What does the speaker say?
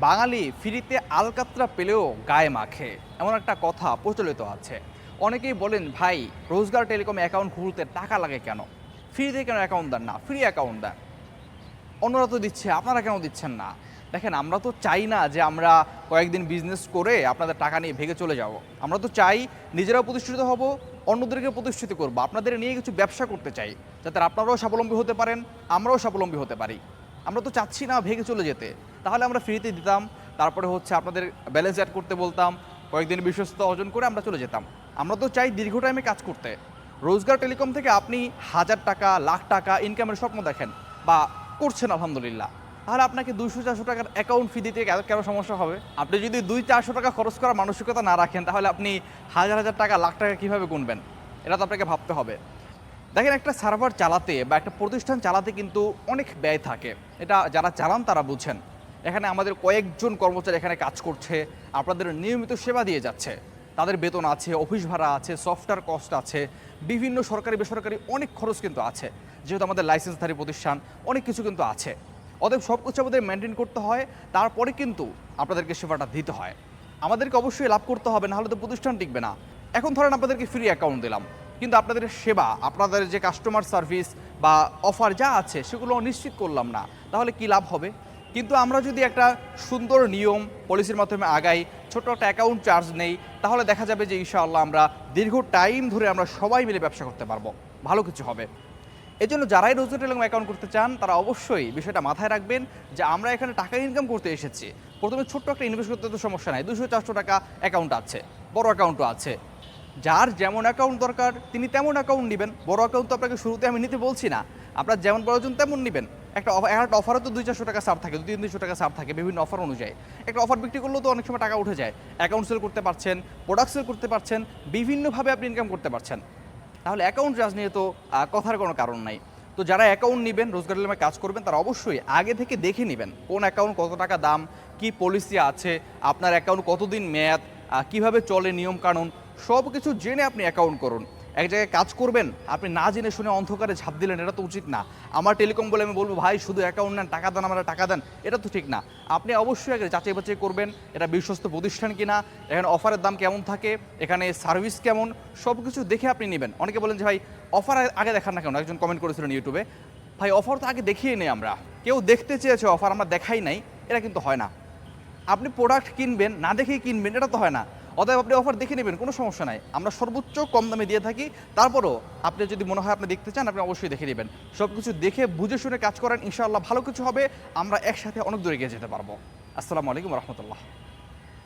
বাঙালি ফ্রিতে আলকাতরা পেলেও গায়ে মাখে, এমন একটা কথা প্রচলিত আছে। অনেকেই বলেন, ভাই, রোজগার টেলিকম অ্যাকাউন্ট খুলতে টাকা লাগে কেন? ফ্রিতে কেন অ্যাকাউন্ট দেন না? ফ্রি অ্যাকাউন্ট দেন। অন্যরা তো দিচ্ছে, আপনারা কেন দিচ্ছেন না? দেখেন, আমরা তো চাই না যে আমরা কয়েকদিন বিজনেস করে আপনাদের টাকা নিয়ে ভেগে চলে যাব। আমরা তো চাই নিজেরাও প্রতিষ্ঠিত হব, অন্যদেরকে প্রতিষ্ঠিত করব। আপনাদের নিয়ে কিছু ব্যবসা করতে চাই, যাতে আপনারাও স্বাবলম্বী হতে পারেন, আমরাও স্বাবলম্বী হতে পারি। আমরা তো চাচ্ছি না ভেঙে চলে যেতে। তাহলে আমরা ফ্রিতে দিতাম, তারপরে হচ্ছে আপনাদের ব্যালেন্স অ্যাড করতে বলতাম, কয়েকদিন বিশ্বস্ততা অর্জন করে আমরা চলে যেতাম। আমরা তো চাই দীর্ঘ টাইমে কাজ করতে। রোজগার টেলিকম থেকে আপনি হাজার টাকা, লাখ টাকা ইনকামের স্বপ্ন দেখেন বা করছেন আলহামদুলিল্লাহ। তাহলে আপনাকে দুইশো, চারশো টাকার অ্যাকাউন্ট ফি দিতে কেন সমস্যা হবে? আপনি যদি দুই, চারশো টাকা খরচ করার মানসিকতা না রাখেন, তাহলে আপনি হাজার হাজার টাকা, লাখ টাকা কীভাবে গুনবেন? এটা তো আপনাকে ভাবতে হবে। দেখেন, একটা সার্ভার চালাতে বা একটা প্রতিষ্ঠান চালাতে কিন্তু অনেক ব্যয় থাকে। এটা যারা চালান, তারা বুঝেন। এখানে আমাদের কয়েকজন কর্মচারী এখানে কাজ করছে, আপনাদের নিয়মিত সেবা দিয়ে যাচ্ছে। তাদের বেতন আছে, অফিস ভাড়া আছে সফটওয়্যার কস্ট আছে, বিভিন্ন সরকারি, বেসরকারি অনেক খরচ কিন্তু আছে। যেহেতু আমাদের লাইসেন্সধারী প্রতিষ্ঠান, অনেক কিছু কিন্তু আছে। অতএব সব কিছু আমাদের মেনটেন করতে হয়, তারপরে কিন্তু আপনাদেরকে সেবাটা দিতে হয়। আমাদেরকে অবশ্যই লাভ করতে হবে, নাহলে তো প্রতিষ্ঠান টিকবে না। এখন ধরেন আপনাদেরকে ফ্রি অ্যাকাউন্ট দিলাম। কিন্তু আপনাদের সেবা, আপনাদের যে কাস্টমার সার্ভিস বা অফার যা আছে সেগুলো নিশ্চিত করলাম না, তাহলে কি লাভ হবে? কিন্তু আমরা যদি একটা সুন্দর নিয়ম পলিসির মাধ্যমে আগাই, ছোট একটা অ্যাকাউন্ট চার্জ নেই, তাহলে দেখা যাবে যে ইনশাআল্লাহ আমরা দীর্ঘ টাইম ধরে আমরা সবাই মিলে ব্যবসা করতে পারব, ভালো কিছু হবে। এজন্য যারাই রোজগার টেলিকম অ্যাকাউন্ট করতে চান, তারা অবশ্যই বিষয়টা মাথায় রাখবেন যে আমরা এখানে টাকা ইনকাম করতে এসেছি। প্রথমে ছোট্ট একটা ইনভেস্ট করতে তো সমস্যা নাই দুশো চারশো টাকা অ্যাকাউন্ট আছে, বড় অ্যাকাউন্টও আছে। যার যেমন অ্যাকাউন্ট দরকার, তিনি তেমন অ্যাকাউন্ট নেবেন। বড় অ্যাকাউন্ট তো আপনাকে শুরুতে আমি নিতে বলছি না। আপনার যেমন প্রয়োজন তেমন নেবেন। একটা একটা অফারও তো দুই চারশো টাকা সার থাকে দু তিন দুশো টাকা সার থাকে বিভিন্ন অফার অনুযায়ী। একটা অফার বিক্রি করলেও তো অনেক সময় টাকা উঠে যায়। অ্যাকাউন্ট সেল করতে পারছেন প্রোডাক্ট সেল করতে পারছেন, বিভিন্নভাবে আপনি ইনকাম করতে পারছেন। তাহলে অ্যাকাউন্ট চার্জ নিয়ে তো কথার কোনো কারণ নাই। তো যারা অ্যাকাউন্ট নেবেন, রোজগার নিলামে কাজ করবেন, তারা অবশ্যই আগে থেকে দেখে নেবেন কোন অ্যাকাউন্ট কত টাকা দাম, কি পলিসি আছে, আপনার অ্যাকাউন্ট কতদিন মেয়াদ কীভাবে চলে নিয়ম কানুন সব কিছু জেনে আপনি অ্যাকাউন্ট করুন। এক জায়গায় কাজ করবেন, আপনি না জেনে শুনে অন্ধকারে ঝাঁপ দিলেন, এটা তো উচিত না। আমার টেলিকম বলে আমি বলব, ভাই, শুধু অ্যাকাউন্ট নেন, টাকা দেন আমরা টাকা দেন। এটা তো ঠিক না। আপনি অবশ্যই আগে যাচাই বাছাই করবেন, এটা বিশ্বস্ত প্রতিষ্ঠান কিনা, এখানে অফারের দাম কেমন থাকে, এখানে সার্ভিস কেমন সব কিছু দেখে আপনি নেবেন। অনেকে বলেন যে, ভাই অফার আগে দেখান না কেন? একজন কমেন্ট করেছিলেন ইউটিউবে ভাই অফার তো আগে দেখিয়ে নেই আমরা। কেউ দেখতে চেয়েছে অফার আমরা দেখাই নাই। এটা কিন্তু হয় না। আপনি প্রোডাক্ট কিনবেন, না দেখেই কিনবেন, এটা তো হয় না। অতএব আপনি অফার দেখে নেবেন, কোনো সমস্যা নাই। আমরা সর্বোচ্চ কম দামে দিয়ে থাকি, তারপরও আপনি যদি মনে হয় আপনি দেখতে চান, আপনি অবশ্যই দেখে নেবেন। সব কিছু দেখে, বুঝে শুনে কাজ করেন, ইনশাআল্লাহ ভালো কিছু হবে, আমরা একসাথে অনেক দূরে গিয়ে যেতে পারব। আসসালামু আলাইকুম রহমতুল্লাহ।